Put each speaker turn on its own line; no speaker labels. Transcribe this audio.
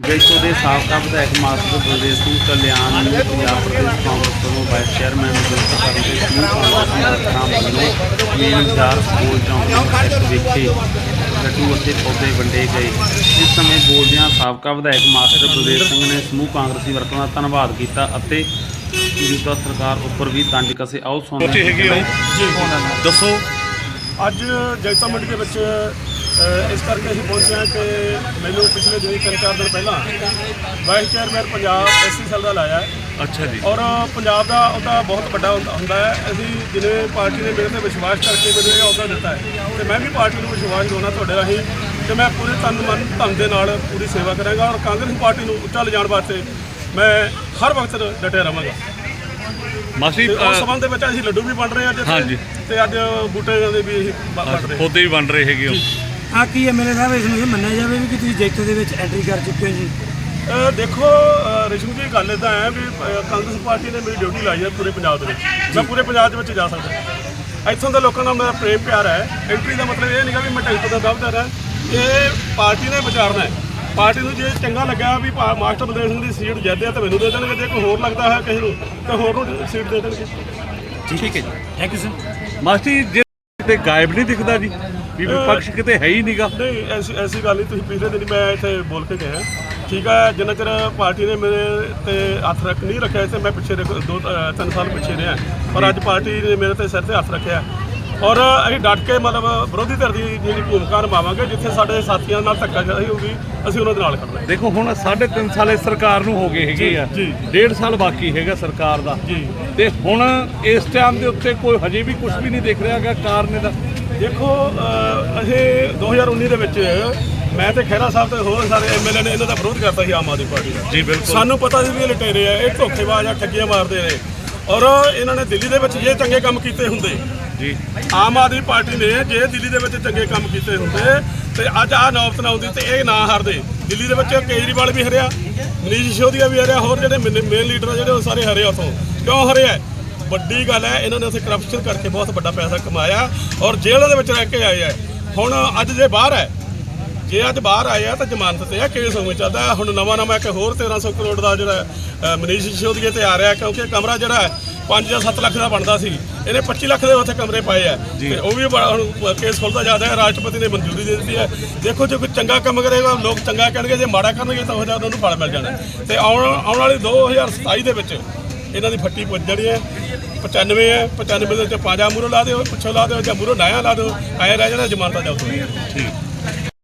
ਜੈਤੋ ਦੇ ਸਾਬਕਾ ਵਿਧਾਇਕ ਮਾਸਟਰ ਬਲਦੇਵ ਸਿੰਘ ਕਲਿਆਣ ਨੂੰ ਪੰਜਾਬ ਪ੍ਰਦੇਸ਼ ਕਾਂਗਰਸ ਵੱਲੋਂ ਵਾਈਸ ਚੇਅਰਮੈਨ ਨਿਯੁਕਤ ਕਰਨ ਦੇ ਸਮੂਹ ਕਾਂਗਰਸੀ ਵਰਕਰਾਂ ਵੱਲੋਂ ਮੇਨ ਚਾਰ ਸਕੂਲ ਚੌਂਕ ਵਿਖੇ ਲੱਡੂ ਅਤੇ ਪੌਦੇ ਵੰਡੇ ਗਏ। ਇਸ ਸਮੇਂ ਬੋਲਦਿਆਂ ਸਾਬਕਾ ਵਿਧਾਇਕ ਮਾਸਟਰ ਬਲਦੇਵ ਸਿੰਘ ਨੇ ਸਮੂਹ ਕਾਂਗਰਸੀ ਵਰਕਰਾਂ ਦਾ ਧੰਨਵਾਦ ਕੀਤਾ ਅਤੇ ਮੌਜੂਦਾ ਸਰਕਾਰ ਉੱਪਰ ਵੀ ਤੰਜ ਕਸੇ। ਆਓ ਸੁਣਦੇ
ਹੋ।
ਜੀ।
ਦੱਸੋ।
ਅੱਜ ਜਗਤਾ ਮੰਡੀ ਦੇ ਵਿੱਚ ਇਸ ਕਰਕੇ ਅਸੀਂ ਪਹੁੰਚੇ ਹਾਂ ਕਿ ਮੈਨੂੰ ਪਿਛਲੇ ਦਿਨੀ ਤਿੰਨ ਚਾਰ ਦਿਨ ਪਹਿਲਾਂ vice chairman Punjab SC cell ਦਾ ਲਾਇਆ ਹੈ।
ਅੱਛਾ ਜੀ।
ਔਰ ਪੰਜਾਬ ਦਾ ਉਹਦਾ ਬਹੁਤ ਵੱਡਾ ਹੁੰਦਾ ਹੈ। ਅਸੀਂ ਜਿਵੇਂ ਪਾਰਟੀ ਨੇ ਮੇਰੇ ਤੇ ਵਿਸ਼ਵਾਸ ਕਰਕੇ ਮੈਨੂੰ ਇਹ ਅਹੁਦਾ ਦਿੱਤਾ ਹੈ ਤੇ ਮੈਂ ਵੀ ਪਾਰਟੀ ਨੂੰ ਵਿਸ਼ਵਾਸ ਦਿਵਾਉਣਾ ਤੁਹਾਡੇ ਰਾਹੀਂ ਕਿ ਮੈਂ ਪੂਰੇ ਤਨ ਮਨ ਧਨ ਦੇ ਨਾਲ ਪੂਰੀ ਸੇਵਾ ਕਰਾਂਗਾ ਔਰ ਕਾਂਗਰਸ ਪਾਰਟੀ ਨੂੰ ਉੱਚਾ ਲਿਜਾਣ ਵਾਸਤੇ ਮੈਂ ਹਰ ਵਕਤ ਡਟਿਆ ਰਹਾਂਗਾ।
ਮਾਸੀ
ਤੇ ਉਸ ਸੰਬੰਧ ਦੇ ਵਿੱਚ ਅਸੀਂ ਲੱਡੂ ਵੀ ਵੰਡ ਰਹੇ ਹਾਂ ਅੱਜ। ਤੇ ਅੱਜ ਬੂਟੇ ਦੇ ਵੀ ਅਸੀਂ ਵ- ਵੰਡ ਰਹੇ ਹਾਂ।
ਪੌਦੇ ਵੀ ਵੰਡ ਰਹੇ ਹੈਗੇ ਹੋ।
ਆ ਕੀ ਐਮਐਲਏ ਸਾਹਿਬ ਇਸ ਨੂੰ ਇਹ ਮੰਨਿਆ ਜਾਵੇ ਵੀ ਕਿ ਤੁਸੀਂ ਜੈਤੋ ਦੇ ਵਿੱਚ ਐਂਟਰੀ ਕਰ ਚੁੱਕੇ ਹੋ ਜੀ।
ਅ, ਦੇਖੋ ਅ, ਰਿਸ਼ਮ ਜੀ ਗੱਲ ਇਦਾਂ ਹੈ ਵੀ ਕਾਂਗਰਸ ਪਾਰਟੀ ਨੇ ਮੇਰੀ ਡਿਊਟੀ ਲਾਈ ਹੈ ਪੂਰੇ ਪੰਜਾਬ ਦੇ ਵਿੱਚ। ਮੈਂ ਪੂਰੇ ਪੰਜਾਬ ਦੇ ਵਿੱਚ ਜਾ ਸਕਦਾ ਇੱਥੋਂ ਦੇ ਲੋਕਾਂ ਨਾਲ ਮੇਰਾ ਪ੍ਰੇਮ ਪਿਆਰ ਹੈ। ਐਂਟਰੀ ਦਾ ਮਤਲਬ ਇਹ ਨਹੀਂਗਾ ਵੀ ਮੈਂ ਟੈਂਕ ਦਾ ਦਫ਼ਤਰ ਹੈ ਇਹ ਪਾਰਟੀ ਨੇ ਵਿਚਾਰਨਾ ਹੈ। ਪਾਰਟੀ ਨੂੰ ਜੇ ਚੰਗਾ ਲੱਗਾ ਵੀ ਭਾ- ਮਾਸਟਰ ਬਲਦੇਵ ਸਿੰਘ ਦੀ ਸੀਟ ਜਿੱਤਿਆ ਤਾਂ ਮੈਨੂੰ ਦੇ ਦੇਣਗੇ। ਜੇ ਕੋਈ ਹੋਰ ਲੱਗਦਾ ਹੈ ਕਿਸੇ ਨੂੰ ਤਾਂ ਹੋਰ ਨੂੰ ਸੀਟ ਦੇ ਦੇਣਗੇ।
ਠੀਕ ਹੈ ਜੀ।
ਥੈਂਕ ਯੂ ਸਰ
ਮਾਸਟਰ ਜੇ ਕਿਤੇ ਗਾਇਬ ਨਹੀਂ ਦਿਖਦਾ ਜੀ। ਵੀ ਵਿਪਕਸ਼ ਕਿਤੇ ਹੈ ਹੀ ਨਹੀਂਗਾ
ਨਹੀਂ ਐਸੀ ਐਸੀ ਗੱਲ ਨਹੀਂ ਤੁਸੀਂ ਪਿਛਲੇ ਦਿਨ ਮੈਂ ਇੱਥੇ ਬੋਲ ਕੇ ਗਿਆ। ਠੀਕ ਹੈ ਜਿੰਨਾ ਚਿਰ ਪਾਰਟੀ ਨੇ ਮੇਰੇ ਤੇ ਹੱਥ ਰੱਖ ਨਹੀਂ ਰੱਖਿਆ ਇੱਥੇ ਮੈਂ ਪਿੱਛੇ ਦੇਖੋ ਦੋ ਤਿੰਨ ਸਾਲ ਪਿੱਛੇ ਰਿਹਾ। ਪਰ ਅੱਜ ਪਾਰਟੀ ਨੇ ਮੇਰੇ ਤੇ ਸਿਰ ਤੇ ਹੱਥ ਰੱਖਿਆ। ਔਰ ਅਸੀਂ ਡਟ ਕੇ ਮਤਲਬ ਵਿਰੋਧੀ ਧਿਰ ਦੀ ਜਿਹੜੀ ਭੂਮਿਕਾ ਨਿਭਾਵਾਂਗੇ ਜਿੱਥੇ ਸਾਡੇ ਸਾਥੀਆਂ ਨਾਲ ਧੱਕਾਸ਼ਾਹੀ ਹੋਊਗੀ ਅਸੀਂ ਉਹਨਾਂ ਦੇ ਨਾਲ ਖੜਨਾ।
ਦੇਖੋ ਹੁਣ 3.5 ਸਾਲ ਇਸ ਸਰਕਾਰ ਨੂੰ ਹੋ ਗਏ ਹੈਗੇ ਆ।
ਜੀ।
ਡੇਢ ਸਾਲ ਬਾਕੀ ਹੈਗਾ ਸਰਕਾਰ ਦਾ। ਤੇ ਹੁਣ ਇਸ ਟਾਈਮ ਦੇ ਉੱਤੇ ਕੋਈ ਹਜੇ ਵੀ ਕੁਝ ਵੀ ਨਹੀਂ ਦਿਖ ਰਿਹਾ ਹੈਗਾ ਕਾਰਨ ਇਹਦਾ
ਦੇਖੋ ਅਸੀਂ 2019 ਦੇ ਵਿੱਚ ਮੈਂ ਤੇ ਖਹਿਰਾ ਸਾਹਿਬ ਤੇ ਹੋਰ ਸਾਰੇ ਐਮਐਲਏ ਨੇ ਇਹਨਾਂ ਦਾ ਵਿਰੋਧ ਕਰਤਾ ਸੀ ਆਮ ਆਦਮੀ ਪਾਰਟੀ ਦਾ।
ਜੀ ਬਿਲਕੁਲ।
ਸਾਨੂੰ ਪਤਾ ਸੀ ਵੀ ਇਹ ਲਟੇਰੇ ਆ ਇਹ ਧੋਖੇਬਾਜ਼ ਆ ਠੱਗੀਆਂ ਮਾਰਦੇ ਨੇ। ਔਰ ਇਹਨਾਂ ਨੇ ਦਿੱਲੀ ਦੇ ਵਿੱਚ ਜੇ ਚੰਗੇ ਕੰਮ ਕੀਤੇ ਹੁੰਦੇ
ਜੀ।
ਆਮ ਆਦਮੀ ਪਾਰਟੀ ਨੇ ਜੇ ਦਿੱਲੀ ਦੇ ਵਿੱਚ ਚੰਗੇ ਕੰਮ ਕੀਤੇ ਹੁੰਦੇ ਤੇ ਅੱਜ ਆ ਨੌਬਤ ਨਾ ਆਉਂਦੀ ਤੇ ਇਹ ਨਾ ਹਾਰਦੇ। ਦਿੱਲੀ ਦੇ ਵਿੱਚ ਕੇਜਰੀਵਾਲ ਵੀ ਹਰਿਆ ਮਨੀਸ਼ ਸਿਸੋਦੀਆ ਵੀ ਹਰਿਆ ਹੋਰ ਜਿਹੜੇ ਮੇਨ ਲੀਡਰ ਆ ਜਿਹੜੇ ਉਹ ਸਾਰੇ ਹਰੇ ਉਥੋਂ। ਕਿਉਂ ਹਰਿਆ ਵੱਡੀ ਗੱਲ ਹੈ ਇਹਨਾਂ ਨੇ ਉੱਥੇ ਕਰਪਸ਼ਨ ਕਰਕੇ ਬਹੁਤ ਵੱਡਾ ਪੈਸਾ ਕਮਾਇਆ ਔਰ ਜੇਲ੍ਹ ਦੇ ਵਿੱਚ ਰਹਿ ਕੇ ਆਏ ਆ। ਹੁਣ ਅੱਜ ਜੇ ਬਾਹਰ ਹੈ ਜੇ ਅੱਜ ਬਾਹਰ ਆਏ ਆ ਤਾਂ ਜ਼ਮਾਨਤ ਤੇ ਆ ਕੇਸ ਉਵੇਂ ਚੱਲਦਾ। ਹੁਣ ਨਵਾਂ ਨਵਾਂ ਇੱਕ ਹੋਰ 1300 ਕਰੋੜ ਦਾ ਜਿਹੜਾ ਮਨੀਸ਼ ਸਿਸੋਦੀਆ ਤੇ ਆ ਰਿਹਾ ਕਿਉਂਕਿ ਕਮਰਾ ਜਿਹੜਾ 5 ਜਾਂ 7 ਲੱਖ ਦਾ ਬਣਦਾ ਸੀ। ਇਹਨੇ 25 ਲੱਖ ਦੇ ਉੱਥੇ ਕਮਰੇ ਪਾਏ ਆ। ਤੇ ਉਹ ਵੀ ਬੜਾ ਹੁਣ ਕੇਸ ਖੁੱਲਦਾ ਜਾਂਦਾ ਹੈ ਰਾਸ਼ਟਰਪਤੀ ਨੇ ਮਨਜ਼ੂਰੀ ਦੇ ਦਿੱਤੀ ਹੈ। ਦੇਖੋ ਜੇ ਕੋਈ ਚੰਗਾ ਕੰਮ ਕਰੇਗਾ ਲੋਕ ਚੰਗਾ ਕਹਿਣਗੇ ਜੇ ਮਾੜਾ ਕਰਨਗੇ ਤਾਂ ਉਹ ਜਿਹਾ ਉਹਨਾਂ ਫਲ ਮਿਲ ਜਾਣਾ। ਤੇ ਆਉਣ ਆਉਣ ਵਾਲੀ 2027 ਦੇ ਵਿੱਚ ਇਹਨਾਂ ਦੀ ਫੱਟੀ ਪੁੱਜ ਜਾਣੀ ਹੈ। 95 ਹੈ 95 ਦੇ ਵਿੱਚ ਪੰਜਾ ਮੂਰੋ ਲਾ ਦਿਓ, ਪਿੱਛੋਂ ਲਾ ਦਿਓ ਜਾਂ ਮੂਰੋ ਨਾਇਆ ਲਾ ਦਿਓ ਆਇਆ ਰਹਿ ਜਾਣਾ ਜ਼ਮਾਨਤਾਂ ਜਾਊ
ਠੀਕ।